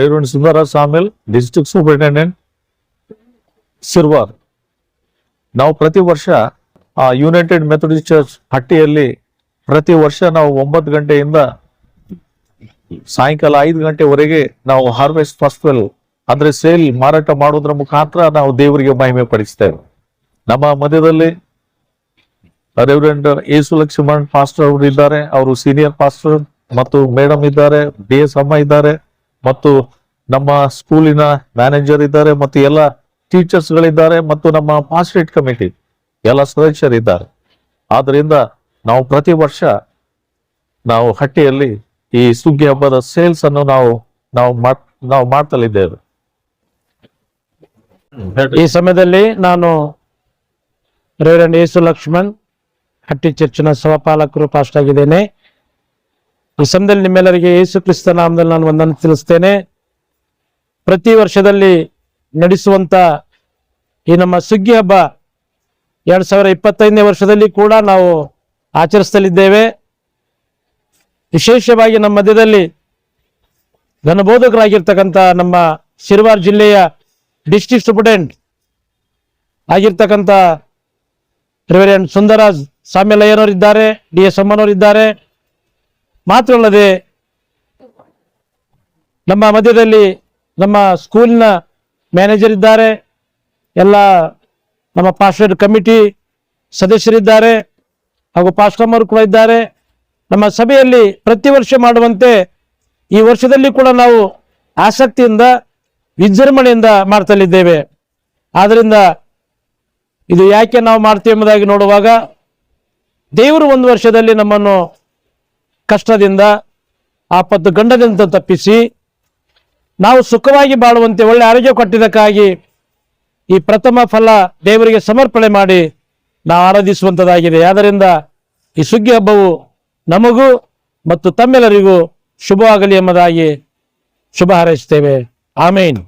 Reverend Sundararaj Samuel district superintendent Sirwar ನಾವು ಪ್ರತಿ ವರ್ಷ, ಆ ಯುನೈಟೆಡ್ ಮೆಥಡಿಸ್ಟ್ ಚರ್ಚ್ ಹಟ್ಟಿಯಲ್ಲಿ ಪ್ರತಿ ವರ್ಷ ನಾವು ಒಂಬತ್ತು ಗಂಟೆಯಿಂದ ಸಾಯಂಕಾಲ ಐದು ಗಂಟೆವರೆಗೆ ನಾವು ಹಾರ್ವೆಸ್ಟ್ ಫೆಸ್ಟಿವಲ್ ಅಂದ್ರೆ ಸೇಲ್, ಮಾರಾಟ ಮಾಡೋದ್ರ ಮುಖಾಂತರ ನಾವು ದೇವರಿಗೆ ಮಹಿಮೆ ಪಡಿಸ್ತೇವೆ. ನಮ್ಮ ಮಧ್ಯದಲ್ಲಿ ರೆವರೆಂಡ್ ಯೇಸು ಲಕ್ಷ್ಮಣ್ ಪಾಸ್ಟರ್ ಅವರು ಇದ್ದಾರೆ, ಅವರು ಸೀನಿಯರ್ ಪಾಸ್ಟರ್ ಮತ್ತು ಮೇಡಮ್ ಇದ್ದಾರೆ ಡಿ ಎಸ್ ಅಮ್ಮ ಇದ್ದಾರೆ. ಮತ್ತು ನಮ್ಮ ಸ್ಕೂಲಿನ ಮ್ಯಾನೇಜರ್ ಇದ್ದಾರೆ ಮತ್ತು ಎಲ್ಲ ಟೀಚರ್ಸ್ ಗಳಿದ್ದಾರೆ ಮತ್ತು ನಮ್ಮ ಪಾಸ್ಟೇಟ್ ಕಮಿಟಿ ಎಲ್ಲ ಸದಸ್ಯರಿದ್ದಾರೆ. ಆದ್ದರಿಂದ ನಾವು ಪ್ರತಿ ವರ್ಷ ನಾವು ಹಟ್ಟಿಯಲ್ಲಿ ಈ ಸುಗ್ಗಿ ಹಬ್ಬದ ಸೇಲ್ಸ್ ಅನ್ನು ನಾವು ನಾವು ನಾವು ಮಾಡ್ತಲಿದ್ದೇವೆ. ಈ ಸಮಯದಲ್ಲಿ ನಾನು ರೇವರೆಂಡ್ ಯೇಸು ಲಕ್ಷ್ಮಣ್ ಹಟ್ಟಿ ಚರ್ಚಿನ ಸಹಪಾಲಕರು ಪಾಸ್ಟ್ ಆಗಿದ್ದೇನೆ ಈ ಸಮಯದಲ್ಲಿ ನಿಮ್ಮೆಲ್ಲರಿಗೆ ಯೇಸು ಕ್ರಿಸ್ತ ನಾಮದಲ್ಲಿ ನಾನು ಒಂದನ್ನು ತಿಳಿಸ್ತೇನೆ. ಪ್ರತಿ ವರ್ಷದಲ್ಲಿ ನಡೆಸುವಂತ ಈ ನಮ್ಮ ಸುಗ್ಗಿ ಹಬ್ಬ ಎರಡ್ ಸಾವಿರ ಇಪ್ಪತ್ತೈದನೇ ವರ್ಷದಲ್ಲಿ ಕೂಡ ನಾವು ಆಚರಿಸ್ತಲಿದ್ದೇವೆ ವಿಶೇಷವಾಗಿ ನಮ್ಮ ಮಧ್ಯದಲ್ಲಿ ಘನಬೋಧಕರಾಗಿರ್ತಕ್ಕಂಥ ನಮ್ಮ ಶಿರ್ವಾರ್ ಜಿಲ್ಲೆಯ ಡಿಸ್ಟಿಕ್ ಸೂಪರ್ಡೆಂಟ್ ಆಗಿರ್ತಕ್ಕಂಥ ರೆವರೆಂಡ್ ಸುಂದರಾಜ್ ಸಾಮ್ಯಲಯ್ಯನವರಿದ್ದಾರೆ ಡಿ ಎಸ್ ಅಮ್ಮನವರಿದ್ದಾರೆ. ಮಾತ್ರವಲ್ಲದೆ ನಮ್ಮ ಮಧ್ಯದಲ್ಲಿ ನಮ್ಮ ಸ್ಕೂಲ್ನ ಮ್ಯಾನೇಜರ್ ಇದ್ದಾರೆ, ಎಲ್ಲ ನಮ್ಮ ಪಾಸ್ಟರ್ ಕಮಿಟಿ ಸದಸ್ಯರಿದ್ದಾರೆ ಹಾಗೂ ಪಾಸ್ಟಮ್ಮರು ಕೂಡ ಇದ್ದಾರೆ. ನಮ್ಮ ಸಭೆಯಲ್ಲಿ ಪ್ರತಿ ವರ್ಷ ಮಾಡುವಂತೆ ಈ ವರ್ಷದಲ್ಲಿ ಕೂಡ ನಾವು ಆಸಕ್ತಿಯಿಂದ, ವಿಜೃಂಭಣೆಯಿಂದ ಮಾಡ್ತಲಿದ್ದೇವೆ ಆದ್ದರಿಂದ ಇದು ಯಾಕೆ ನಾವು ಮಾಡ್ತೀವಿ ಎಂಬುದಾಗಿ ನೋಡುವಾಗ, ದೇವರು ಒಂದು ವರ್ಷದಲ್ಲಿ ನಮ್ಮನ್ನು ಕಷ್ಟದಿಂದ ಆಪತ್ತು ಗಂಡದಿಂದ ತಪ್ಪಿಸಿ, ನಾವು ಸುಖವಾಗಿ ಬಾಳುವಂತೆ ಒಳ್ಳೆ ಆರೋಗ್ಯ ಕೊಟ್ಟಿದ್ದಕ್ಕಾಗಿ ಈ ಪ್ರಥಮ ಫಲ ದೇವರಿಗೆ ಸಮರ್ಪಣೆ ಮಾಡಿ ನಾವು ಆರಾಧಿಸುವಂಥದ್ದಾಗಿದೆ ಆದ್ದರಿಂದ ಈ ಸುಗ್ಗಿ ಹಬ್ಬವು ನಮಗೂ ಮತ್ತು ತಮ್ಮೆಲ್ಲರಿಗೂ ಶುಭವಾಗಲಿ ಎಂಬುದಾಗಿ ಶುಭ ಹಾರೈಸುತ್ತೇವೆ. ಆಮೇನ್.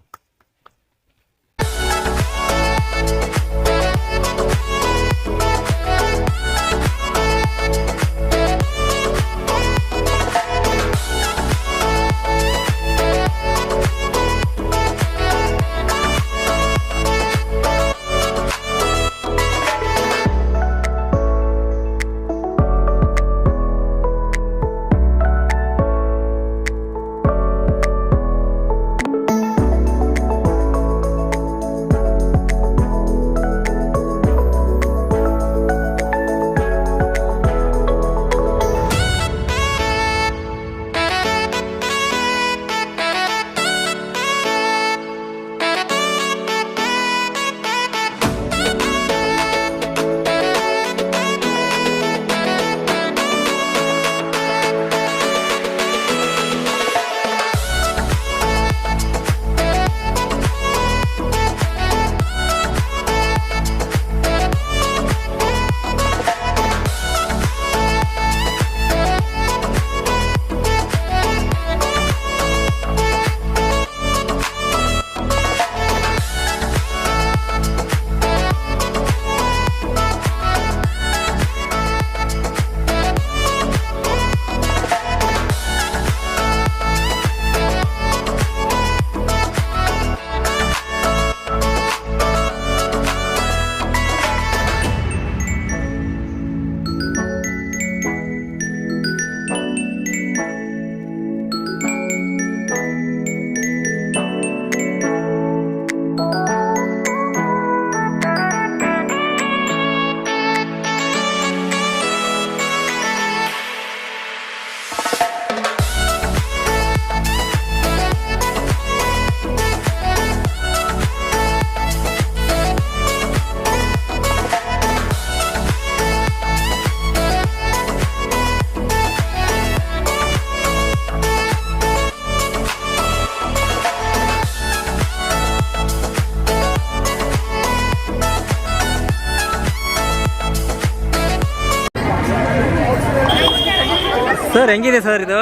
ಸರ್ ಹೆಂಗಿದೆ ಸರ್ ಇದು?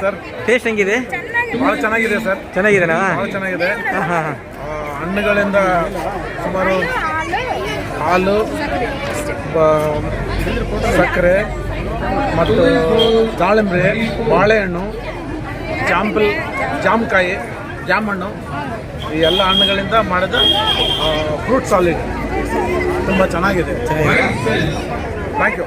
ಸರ್ ಟೇಸ್ಟ್ ಹೆಂಗಿದೆ? ಬಹಳ ಚೆನ್ನಾಗಿದೆ ಸರ್ ಚೆನ್ನಾಗಿದೆನಾ? ಭಾಳ ಚೆನ್ನಾಗಿದೆ. ಹಾಂ ಹಾಂ ಹಣ್ಣುಗಳಿಂದ ಸುಮಾರು ಹಾಲು ಸಕ್ಕರೆ ಮತ್ತು ದಾಳಿಂಬೆ ಬಾಳೆಹಣ್ಣು ಜಾಂಪಲ್ ಜಾಮಕಾಯಿ ಜಾಮಣ್ಣು ಹಣ್ಣು ಈ ಎಲ್ಲ ಹಣ್ಣುಗಳಿಂದ ಮಾಡಿದ ಫ್ರೂಟ್ ಸಾಲಿಡ್ ತುಂಬ ಚೆನ್ನಾಗಿದೆ. ಥ್ಯಾಂಕ್ ಯು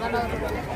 ನಾನ್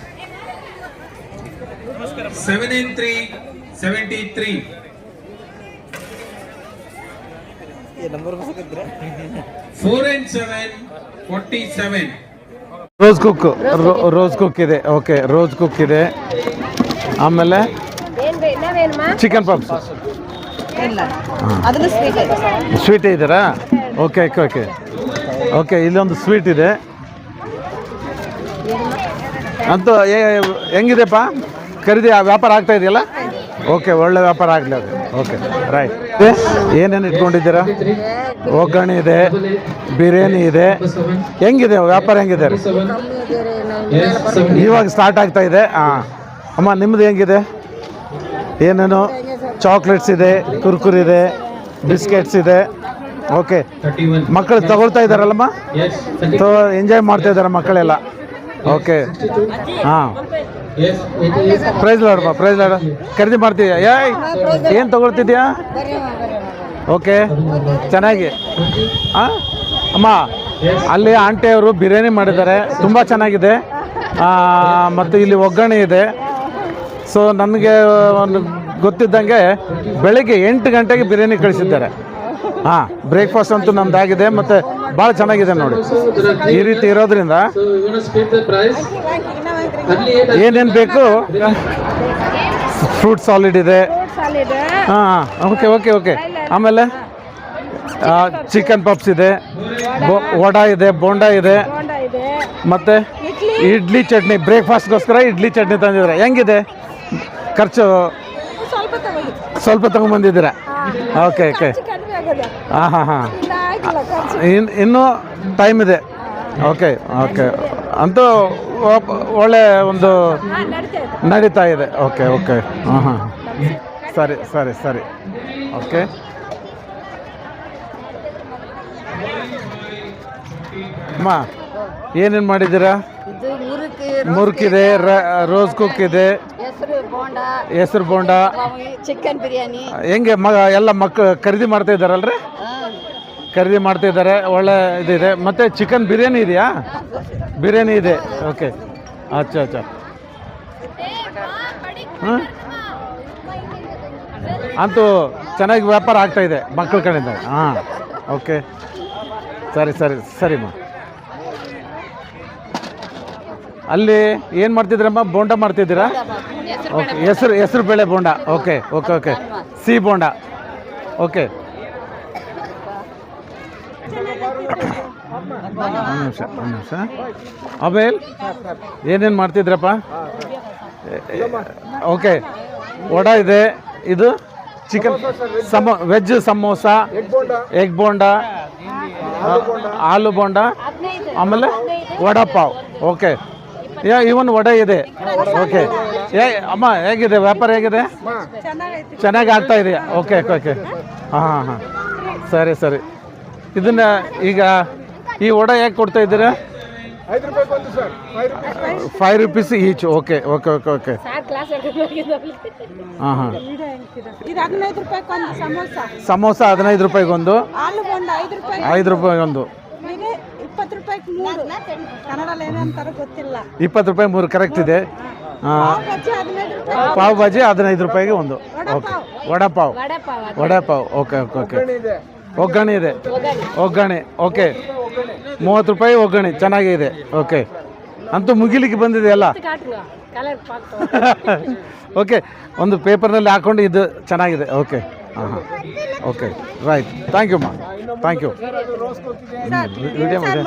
seven in seventy three four Four seven forty seven rose cook rose cook ಇದೆ. ಓಕೆ ರೋಸ್ ಕುಕ್ ಇದೆ. ಆಮೇಲೆ ಚಿಕನ್ ಪಾಪ್ಸ್ ಇಲ್ಲ. ಅದನ್ನು ಸ್ವೀಟ್ ಇದೆ ಸ್ವೀಟ್ ಇದ್ದೀರಾ? ಓಕೆ ಓಕೆ ಓಕೆ ಓಕೆ ಇಲ್ಲೊಂದು ಸ್ವೀಟ್ ಇದೆ. ಅಂತೂ ಹೆಂಗಿದೆಪ್ಪ? ಖರೀದಿ ಆ ವ್ಯಾಪಾರ ಆಗ್ತಾ ಇದೆಯಲ್ಲ? ಓಕೆ ಒಳ್ಳೆ ವ್ಯಾಪಾರ ಆಗಲಿ ಅದು. ಓಕೆ ರೈಟ್ ಏನೇನು ಇಟ್ಕೊಂಡಿದ್ದೀರಾ? ಒಗ್ಗರಣೆ ಇದೆ ಬಿರಿಯಾನಿ ಇದೆ. ಹೆಂಗಿದೆ ವ್ಯಾಪಾರ ಹೆಂಗಿದೆ? ಇವಾಗ ಸ್ಟಾರ್ಟ್ ಆಗ್ತಾ ಇದೆ. ಹಾಂ ಅಮ್ಮ ನಿಮ್ಮದು ಹೆಂಗಿದೆ? ಏನೇನು? ಚಾಕ್ಲೇಟ್ಸ್ ಇದೆ ಕುರ್ಕುರ್ ಇದೆ ಬಿಸ್ಕೆಟ್ಸ್ ಇದೆ. ಓಕೆ ಮಕ್ಕಳು ತಗೊಳ್ತಾ ಇದ್ದಾರಲ್ಲಮ್ಮ? ಎಂಜಾಯ್ ಮಾಡ್ತಾ ಇದ್ದಾರೆ ಮಕ್ಕಳೆಲ್ಲ? ಓಕೆ ಹಾಂ. ಪ್ರೈಸ್ ಲಾಡಪ್ಪ ಪ್ರೈಸ್ ಲಾಡ ಖರೀದಿ ಮಾಡ್ತಿದ್ಯಾ? ಏಯ್ ಏನು ತಗೊಳ್ತಿದ್ಯಾ? ಓಕೆ ಚೆನ್ನಾಗಿ. ಹಾಂ ಅಮ್ಮ ಅಲ್ಲಿ ಆಂಟಿ ಅವರು ಬಿರಿಯಾನಿ ಮಾಡಿದ್ದಾರೆ. ತುಂಬ ಚೆನ್ನಾಗಿದೆ. ಮತ್ತು ಇಲ್ಲಿ ಒಗ್ಗರಣೆ ಇದೆ. ಸೊ ನನಗೆ ಒಂದು ಗೊತ್ತಿದ್ದಂಗೆ ಬೆಳಿಗ್ಗೆ ಎಂಟು ಗಂಟೆಗೆ ಬಿರಿಯಾನಿ ಕಳಿಸಿದ್ದಾರೆ. ಹಾಂ ಬ್ರೇಕ್ಫಾಸ್ಟ್ ಅಂತೂ ನಮ್ದಾಗಿದೆ. ಮತ್ತು ಭಾಳ ಚೆನ್ನಾಗಿದೆ ನೋಡಿ. ಈ ರೀತಿ ಇರೋದ್ರಿಂದ. ಏನೇನು ಬೇಕು? ಫ್ರೂಟ್ ಸಾಲಿಡ್ ಇದೆ. ಹಾಂ ಓಕೆ ಓಕೆ ಓಕೆ. ಆಮೇಲೆ ಚಿಕನ್ ಪಪ್ಸ್ ಇದೆ. ಬೊ- ವಡಾ ಇದೆ ಬೋಂಡಾ ಇದೆ. ಮತ್ತೆ ಇಡ್ಲಿ ಚಟ್ನಿ ಬ್ರೇಕ್ಫಾಸ್ಟ್ಗೋಸ್ಕರ ಇಡ್ಲಿ ಚಟ್ನಿ ತಂದಿದ್ರೆ ಹೆಂಗಿದೆ? ಖರ್ಚು ಸ್ವಲ್ಪ ತಗೊಂಬಂದಿದ್ದೀರಾ ಓಕೆ ಓಕೆ. ಹಾಂ ಹಾಂ ಹಾಂ. ಇನ್ ಇನ್ನೂ ಟೈಮ್ ಇದೆ. ಓಕೆ ಓಕೆ ಅಂತೂ ಒಳ್ಳೆ ಒಂದು ನಡೀತಾ ಇದೆ. ಓಕೆ ಓಕೆ ಹಾಂ ಹಾಂ ಸರಿ ಸರಿ ಸರಿ. ಓಕೆ ಅಮ್ಮ ಏನೇನು ಮಾಡಿದ್ದೀರಾ? ಮುರುಕಿದೆ ರೋಸ್ ಕುಕ್ ಇದೆ. ಹೆಸರು ಬೋಂಡ. ಹೆಸರು ಬೋಂಡ. ಚಿಕನ್ ಬಿರಿಯಾನಿ. ಹೆಂಗೆ ಮಗ ಎಲ್ಲ ಮಕ್ಕಳು ಖರೀದಿ ಮಾಡ್ತಾ ಇದ್ದಾರಲ್ರಿ? ಖರೀದಿ ಮಾಡ್ತಾ ಇದ್ದಾರೆ, ಒಳ್ಳೆ ಇದಿದೆ. ಮತ್ತು ಚಿಕನ್ ಬಿರಿಯಾನಿ ಇದೆಯಾ? ಬಿರಿಯಾನಿ ಇದೆ. ಓಕೆ ಅಚ್ಚಾ ಅಚ್ಚಾ. ಅಂತೂ ಚೆನ್ನಾಗಿ ವ್ಯಾಪಾರ ಆಗ್ತಾ ಇದೆ ಮಕ್ಕಳ ಕಡೆಯಿಂದ. ಹಾಂ ಓಕೆ ಸರಿ ಸರಿ ಸರಿಮ್ಮ ಅಲ್ಲಿ ಏನು ಮಾಡ್ತಿದ್ದೀರಮ್ಮ ಬೋಂಡ ಮಾಡ್ತಿದ್ದೀರಾ? ಓಕೆ ಹೆಸರು ಹೆಸರು ಬೇಳೆ ಬೋಂಡ. ಓಕೆ ಓಕೆ ಓಕೆ ಸಿಹಿ ಬೋಂಡ. ಓಕೆ ಒಂದು ನಿಮಿಷ ಒಂದು ನಿಮಿಷ. ಆಮೇಲೆ ಏನೇನು ಮಾಡ್ತಿದ್ರಪ್ಪ? ಓಕೆ ವಡ ಇದೆ. ಇದು ಚಿಕನ್ ಸಮ ವೆಜ್ ಸಮೋಸ ಎಗ್ ಬೋಂಡ ಆಲೂ ಬೋಂಡ ಆಮೇಲೆ ವಡಾ ಪಾವ್ ಓಕೆ. ಯಾ ಇವನ್ ವಡೆ ಇದೆ. ಓಕೆ. ಏ ಅಮ್ಮ ಹೇಗಿದೆ? ವ್ಯಾಪಾರ ಹೇಗಿದೆ? ಚೆನ್ನಾಗಿ ಆಗ್ತಾ ಇದೆಯಾ? Okay okay okay. ಹಾಂ ಹಾಂ ಹಾಂ. ಸರಿ ಸರಿ. ಇದನ್ನ ಈಗ ಈ ವಡ ಯಾಕೆ ಕೊಡ್ತಾ ಇದ್ದೀರಾ? Five rupees each okay okay okay okay ಹಾಂ ಹಾಂ. ಸಮೋಸ. ಸಮೋಸ ಹದಿನೈದು ರೂಪಾಯಿಗೊಂದು ಆಲೂ ಬೋಂಡ ಐದು ರೂಪಾಯಿ ಒಂದು. ರೂಪಾಯಿಗೊಂದು ಇಪ್ಪತ್ತು ರೂಪಾಯಿ ಮೂರು ಕರೆಕ್ಟ್ ಇದೆ. ಪಾವ್ ಭಾಜಿ ಹದಿನೈದು ರೂಪಾಯಿಗೆ ಒಂದು. Okay. Vada pav. Vada pav okay okay okay. ಒಗ್ಗರಣೆ ಇದೆ. ಒಗ್ಗರಣೆ ಓಕೆ ಮೂವತ್ತು ರೂಪಾಯಿ ಒಗ್ಗರಣೆ ಚೆನ್ನಾಗಿದೆ ಓಕೆ ಅಂತೂ ಮುಗಿಲಿಕ್ಕೆ ಬಂದಿದೆ ಅಲ್ಲ? ಓಕೆ ಒಂದು ಪೇಪರ್ನಲ್ಲಿ ಹಾಕೊಂಡು ಇದು ಚೆನ್ನಾಗಿದೆ ಓಕೆ ಹಾಂ ಹಾಂ. ಓಕೆ ರೈಟ್ ಥ್ಯಾಂಕ್ ಯು ಮಾ ಥ್ಯಾಂಕ್ ಯು ವಿಡಿಯೋ ಮಾಡಿ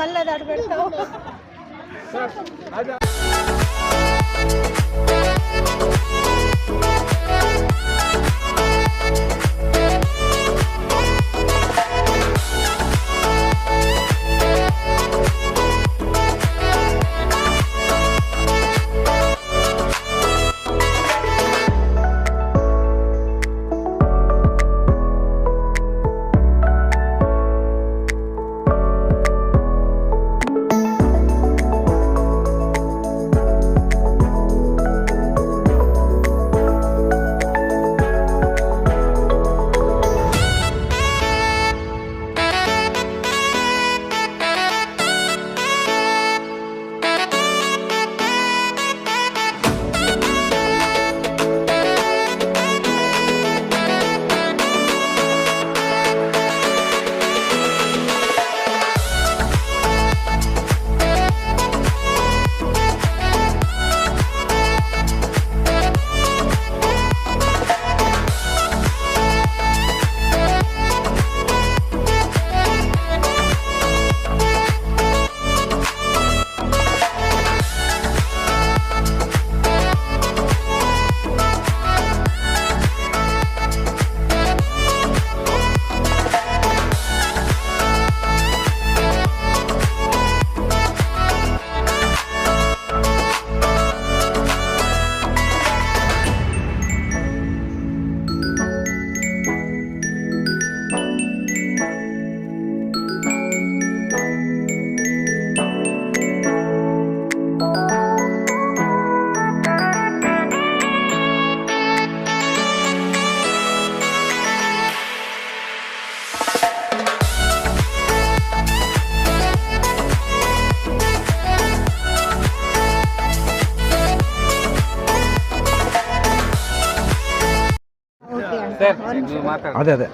ಅದೇ ಅದೇ.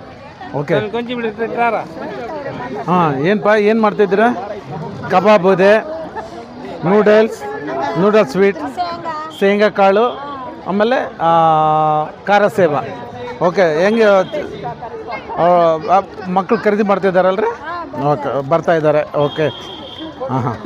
ಓಕೆ. ಹಾಂ ಏನಪ್ಪ ಏನು ಮಾಡ್ತಿದ್ದೀರಾ? ಕಬಾಬ್ ಇದೆ ನೂಡಲ್ಸ್ ನೂಡಲ್ಸ್ ಸ್ವೀಟ್ ಶೇಂಗಾ ಕಾಳು ಆಮೇಲೆ ಆ, ಖಾರ ಸೇವ ಓಕೆ ಹೆಂಗೆ ಮಕ್ಕಳು ಖರೀದಿ ಮಾಡ್ತಿದ್ದಾರಲ್ರಿ? ಓಕೆ ಬರ್ತಾ ಇದ್ದಾರೆ ಓಕೆ. ಹಾಂ ಹಾಂ.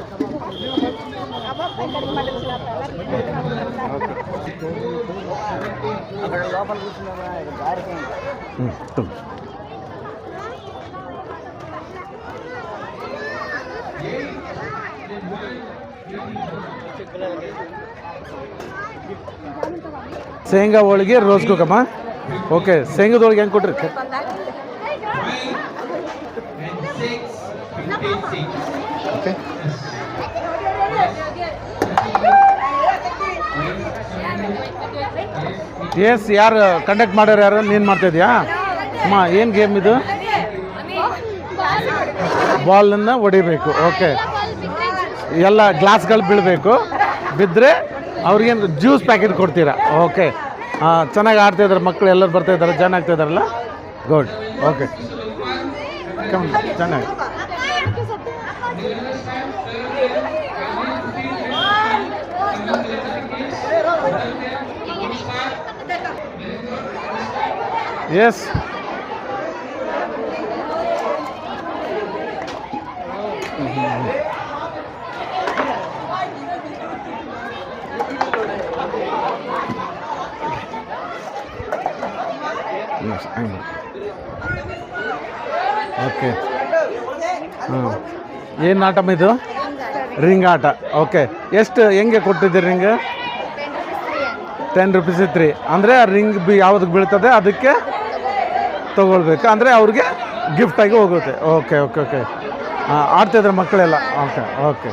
ಶೇಂಗಾ ಹೋಳಿಗೆ ರೋಸ್ ಕುಕಮ್ಮ ಓಕೆ ಶೇಂಗದ ಹೋಳಿಗೆ ಹೆಂಗೆ ಕೊಟ್ರಿ? ಓಕೆ ಎಸ್ ಯಾರು ಕಂಡಕ್ಟ್ ಮಾಡೋರು ಯಾರು? ನೀನು ಮಾಡ್ತಾ ಇದೀಯಾ? ಅಮ್ಮ, ಏನು ಗೇಮ್ ಇದು? ಬಾಲನ್ನು ಹೊಡಿಬೇಕು ಓಕೆ ಎಲ್ಲ ಗ್ಲಾಸ್ಗಳು ಬೀಳಬೇಕು. ಬಿದ್ದರೆ ಅವ್ರಿಗೇನು ಜ್ಯೂಸ್ ಪ್ಯಾಕೆಟ್ ಕೊಡ್ತೀರಾ? ಓಕೆ ಚೆನ್ನಾಗಿ ಆಡ್ತಾ ಇದ್ದಾರೆ ಮಕ್ಕಳು ಎಲ್ಲರೂ ಬರ್ತಾಯಿದ್ದಾರೆ ಜಾಯ್ನ್ ಆಗ್ತಾ ಇದ್ದಾರಲ್ಲ ಗುಡ್ ಓಕೆ ಚೆನ್ನಾಗಿ. ಎಸ್ ಓಕೆ ಹಾಂ ಏನು ಆಟಮ್ಮ ಇದು? ರಿಂಗ್ ಆಟ. ಓಕೆ ಎಷ್ಟು ಹೆಂಗೆ ಕೊಟ್ಟಿದ್ದೀರಿ ರಿಂಗ್? ಟೆನ್ ರುಪೀಸ್ ಇತ್ತು ಅಂದರೆ ಆ ರಿಂಗ್ ಬಿ ಯಾವ್ದಕ್ಕೆ ಬೀಳ್ತದೆ? ಅದಕ್ಕೆ ತಗೊಳ್ಬೇಕು. ಅಂದರೆ ಅವ್ರಿಗೆ ಗಿಫ್ಟಾಗಿ ಹೋಗುತ್ತೆ. ಓಕೆ ಓಕೆ ಓಕೆ ಹಾಂ ಆಡ್ತಿದ್ದಾರೆ ಮಕ್ಕಳೆಲ್ಲ. Okay okay